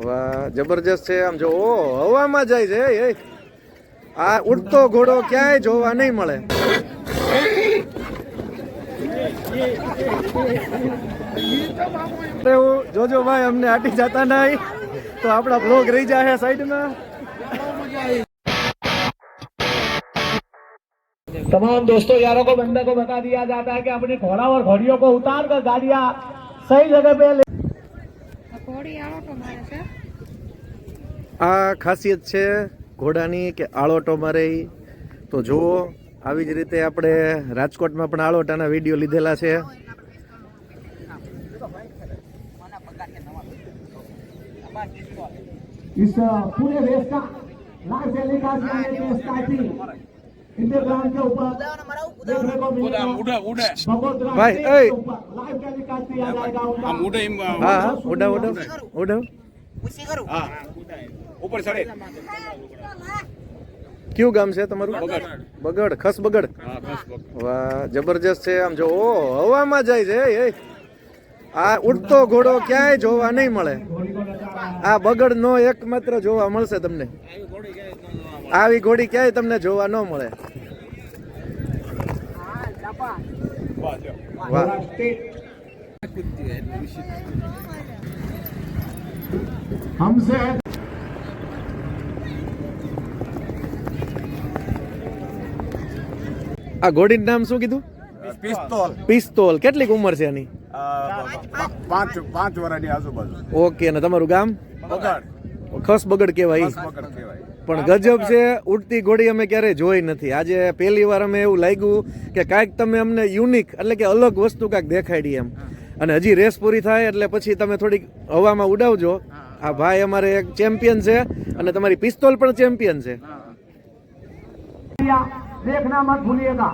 વાહ જબરજસ્ત છે આમ જો ઓ હવામાં જાય છે એ, એ. આ ઉડતો ઘોડો ક્યાંય જોવા નહીં મળે એવું જોજો ભાઈ અમને આટી જતા નહીં તો આપણા બ્લોગ રહી જાય સાઈડમાં तमाम दोस्तों यारों को बंदे को बता दिया जाता है कि अपने घोड़ा और घोड़ियों को उतार कर गाड़ियां सही जगह पे ले ઘોડી આળોટો મારે છે આ ખાસિયત છે ઘોડાની કે આળોટો મારે ઈ. તો જુઓ આવી જ રીતે આપણે રાજકોટમાં પણ આળોટાના વિડીયો લીધેલા છે इस पूरे रेस का लाइव टेलीकास्ट करने की स्टार्टिंग કયું ah, ગામ છે તમારું? બગડ. ખસ બગડ. વાહ જબરજસ્ત છે આમ જો. ઓ હવામાં જાય છે એ આ ઉડતો ઘોડો ક્યાંય જોવા નહીં મળે. આ બગડ નો એકમાત્ર જોવા મળશે તમને. આવી ઘોડી ક્યાંય તમને જોવા ન મળે વાહ हमसे है આ ઘોડીનું નામ શું કીધું પિસ્તોલ પિસ્તોલ કેટલીક ઉંમર છે આની પાંચ પાંચ વર્ષની આજુબાજુ ઓકે અને તમારું ગામ બગાડ ખસ બગડ કહેવાય ઈ. બગડ કહેવાય પણ ગજબ છે, ઉડતી ઘોડી અમે ક્યારેય જોઈ નથી. આજે પહેલી વાર અમે એવું લાગ્યું કે કાંઈક તમે અમને યુનિક એટલે કે અલગ વસ્તુ કાંઈક દેખાડી એમ. અને હજી રેસ પૂરી થાય એટલે પછી તમે થોડીક હવામાં ઉડાવજો. આ ભાઈ અમારે એક ચેમ્પિયન છે અને તમારી પિસ્તોલ પણ ચેમ્પિયન છે. દેખના મત ભૂલિયેગા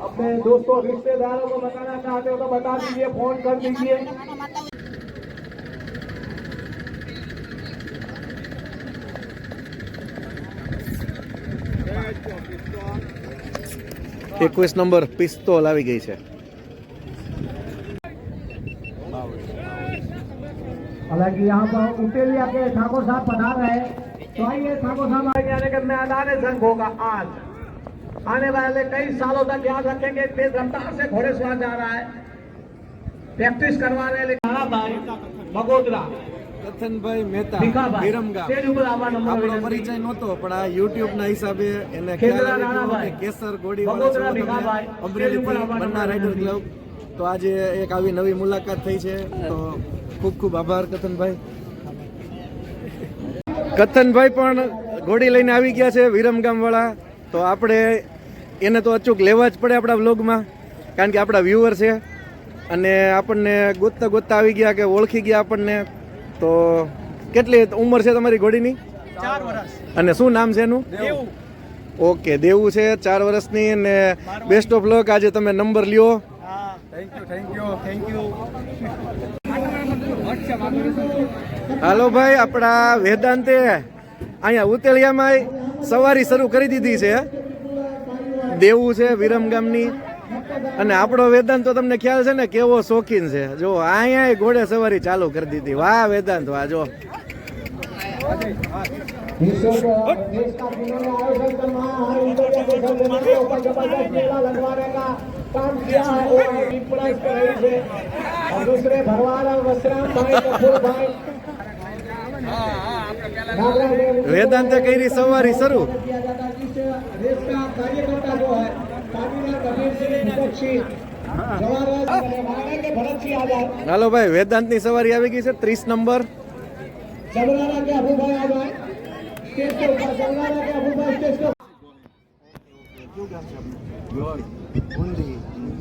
अपने दोस्तों रिश्तेदारों को बताना चाहते हो तो बता दीजिए फोन कर दीजिए એકવીસ નંબર પિસ્તોલ આવી ગઈ છે हालांकि यहाँ पर उटेलिया के ठाकुर साहब पधार रहे हैं तो आइए ठाकुर साहब आगे आने का मैदान जंग होगा आज आने वाले कई सालों तक याद रखेंगे तेज रफ्तार से घोड़े सवार जा रहा है प्रैक्टिस करवा रहे हैं लेकिन हाँ भाई बगोदरा કથનભાઈ મહેતા ભીખાભાઈ વિરમગામ સ્ટેજ ઉપર આવવા નંબર આપણો વિનંતી. પરિચય નહોતો પણ આ યુટ્યુબ ના હિસાબે એને ખેતરા ખ્યાલ આવી ગયો રાણાભાઈ. કે કેસર ઘોડી બગોદરા ભીખાભાઈ. અમરેલી સ્ટેજ ઉપર આવવા બન્ના નંબર રાઇડર વિનંતી. ક્લબ તો આજે એક આવી નવી મુલાકાત થઈ છે તો ખૂબ ખૂબ આભાર કથનભાઈ કથનભાઈ પણ ઘોડી લઈને આવી ગયા છે વિરમગામ વાળા તો આપણે એને તો અચૂક લેવા જ પડે આપણા વ્લોગમાં કારણ કે આપણા વ્યુઅર છે. અને આપણને ગોતતા ગોતતા આવી ગયા કે ઓળખી ગયા આપણને. તો કેટલી ઉંમર છે તમારી ઘોડીની ચાર વર્ષ અને શું નામ છે એનું? ઓકે દેવું છે ચાર વર્ષની અને બેસ્ટ ઓફ લક આજે તમે નંબર લ્યો. Thank you thank you thank you હાલો ભાઈ આપણા વેદાંતે અહીંયા ઉતેલિયામાં સવારી શરૂ કરી દીધી છે દેવું છે વિરમગામની અને આપણો વેદાંત તો તમને ખ્યાલ છે ને કેવો શોખીન છે જો અહીંયા ઘોડે સવારી ચાલુ કરી દીધી વાહ વેદાંત વાહ જો विश्व देश का जिन्होंने आयोजन करवाया है उनको ये देखो के ऊपर जबरदस्त मेला लगवाने का काम किया है वो है इम्प्रेस कर रही है और दूसरे भरवाड़ और वसराम भाई कपूर भाई नागराज देव વેદાંતે કરી સવારી શરૂ. હાલો ભાઈ વેદાંતની સવારી આવી ગઈ છે. ત્રીસ નંબર.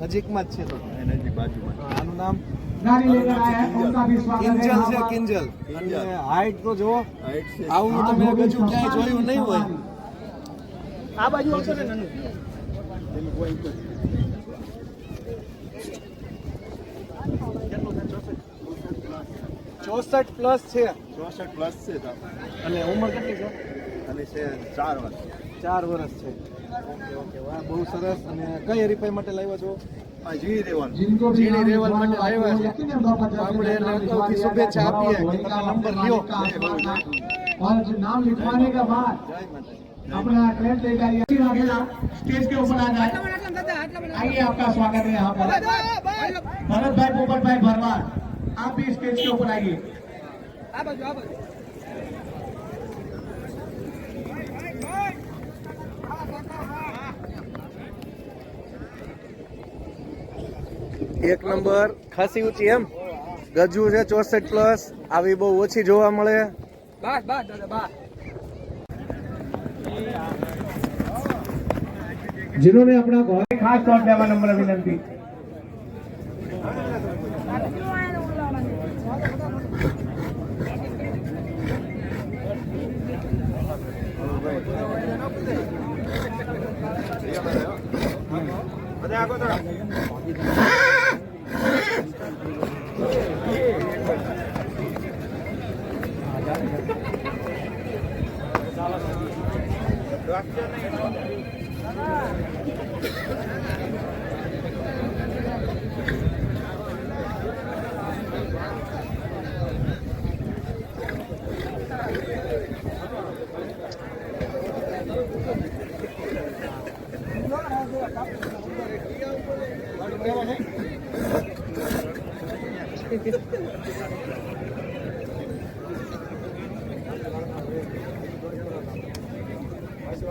નજીકમાં જ છે તો. નજીક બાજુમાં આનું નામ કિંજલ. છે કિંજલ. અને હાઈટ તો જુઓ આવું તમે જોયું નહીં હોય. ચોસઠ પ્લસ છે. ચોસઠ પ્લસ છે અને ઉંમર કેટલી છે? અને છે ચાર વર્ષ. ચાર વર્ષ છે. ઓકે ઓકે વાહ બહુ સરસ અને કઈ હરીફાઈ માટે લાવ્યા છો આ જી રેવલ जिनको भी जीनी नाम रेवल लिखवाना માટે है, આવ્યા છે. यकीनन दो पचास તો આપણે એને रुपया અગાઉથી શુભેચ્છા આપીએ કે તમે નંબર લ્યો. और जो नाम लिखवाने के बाद अपना ट्रेन तैयारी अच्छी रखेगा स्टेज के ऊपर आ जाए आइए आपका स्वागत है यहाँ पर भरत भाई पोपट भाई भरवार आप भी स्टेज के ऊपर आइए એક નંબર ખાસી ઊંચી એમ? ગજુ છે ચોસઠ પ્લસ આવી બહુ ઓછી જોવા મળે. જિનોને આપણા ખાસ નંબર વિનંતી पे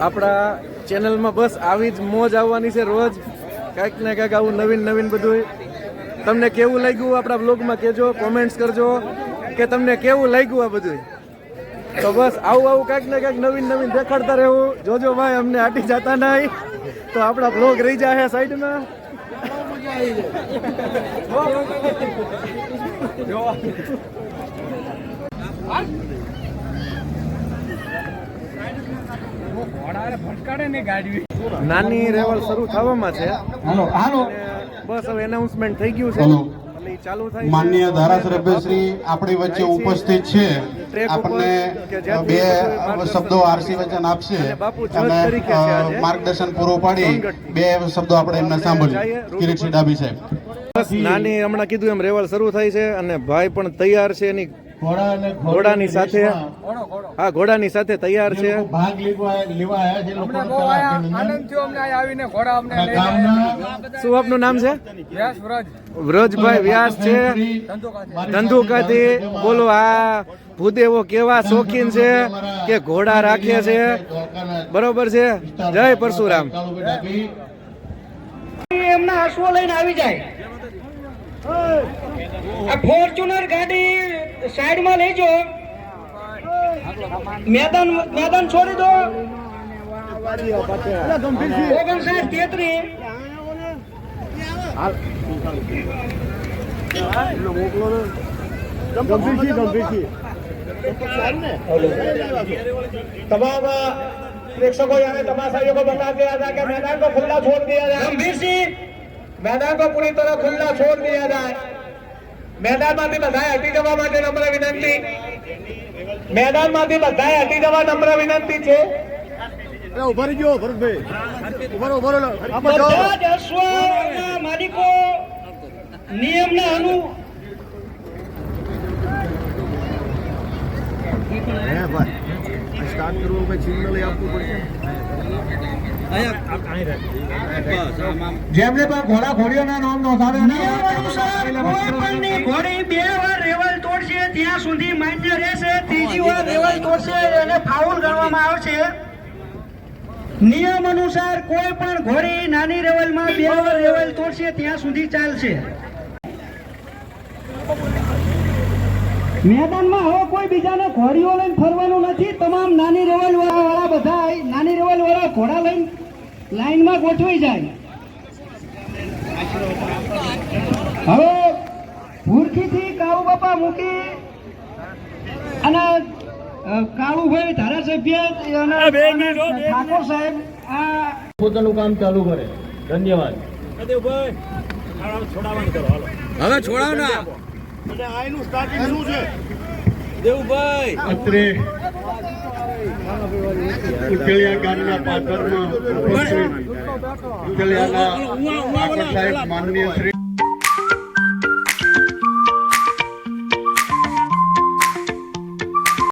આપણા ચેનલમાં બસ આવી જ મોજ આવવાની છે રોજ. કાંઈક ને કાંઈક આવું નવીન નવીન બધું તમને કેવું લાગ્યું આપણા બ્લોગમાં કહેજો કોમેન્ટ્સ કરજો કે તમને કેવું લાગ્યું આ બધું તો બસ આવું આવું કાંઈક ને કાંઈક નવીન નવીન દેખાડતા રહેવું જોજો ભાઈ અમને આટી જતા નહીં. તો આપણા બ્લોગ રહી જાય. સાઈડમાં નાની રેવલ શરૂ થવામાં છે. હાલો હાલો. બસ હવે એનાઉન્સમેન્ટ થઈ ગયું છે. ચાલુ થાય છે. ધારાસભ્ય શ્રી આપણી વચ્ચે ઉપસ્થિત છે. આપણને કે બે શબ્દો આરસી વચન આપશે. અને. માર્ગદર્શન પૂરું પાડી. બે શબ્દો આપણે એમને સાંભળ્યું. કિરીટસિંહ ડાબી સાહેબ. બસ નાની હમણાં કીધું એમ રેવલ શરૂ થાય છે અને ભાઈ પણ તૈયાર છે. એની ઘોડાની સાથે હા ઘોડાની સાથે તૈયાર છે. ભાગ લેવા આવ્યા છે શું આપનું નામ છે? વ્યાસ વ્રજ. વ્રજભાઈ વ્યાસ છે. ધંધુકાથી. બોલો આ ભૂદેવો કેવા શોખીન છે કે ઘોડા રાખે છે. બરોબર છે? જય પરશુરામ. એમના આંસુઓ લઈને આવી જાય. આ ફોર્ચ્યુનર ગાડી સાઈડમાં લેજો મેદાન મેદાન છોડી દો ઓગણસાઠ તેત્રીસ ગંભીરજી ગંભીરજી तमाम प्रेक्षकों यानी तमाशाइयों को बता दिया जाए कि मैदान को खुला छोड़ दिया जाए ગંભીર સિંહ मैदान को पूरी तरह खुला छोड़ दिया जाए મેદાનમાંથી બધાએ હટી જવા માટે નમ્ર વિનંતી. મેદાનમાંથી બધાએ હટી જવા નમ્ર વિનંતી છે. ઊભા રહી ગયો ભરતભાઈ. ઊભા ઊભા. બધા જ અશ્વના માલિકો નિયમના અનુ હે ભાઈ. સ્ટાર્ટ કરવું ભાઈ સિગ્નલ આપવું પડશે જેમને પણ ઘોડા ઘોડીઓના નામ નોંધાવે ઘોડી બે વાર રેવલ તોડશે, ત્યાં સુધી માન્ય રહેશે. ત્રીજી વાર રેવલ તોડશે એને ફાઉલ ગણવામાં આવશે. નિયમ અનુસાર કોઈ પણ ઘોડી નાની રેવલમાં બે વાર રેવલ તોડશે, ત્યાં સુધી ચાલશે. મેદાનમાં હવે કોઈ બીજાને ઘોડીઓ લઈને ફરવાનું નથી. તમામ નાની રેવલ વાળા બધા નાની રેવલ વાળા ઘોડા લઈને લાઈનમાં ગોઠવાઈ જાય. હવે ભૂરખીથી કાળુ બાપા મૂકી અને કાળુભાઈ ધારાસભ્ય અને ઠાકોર સાહેબ આ પોતાનું કામ ચાલુ કરે. ધન્યવાદ. અને આનું સ્ટાર્ટિંગ શું છે? અત્રે ઉકેલિયા ગામના પાદરમાં ઉપસ્થિત ઉકેલિયાના સાહેબ માનનીય શ્રી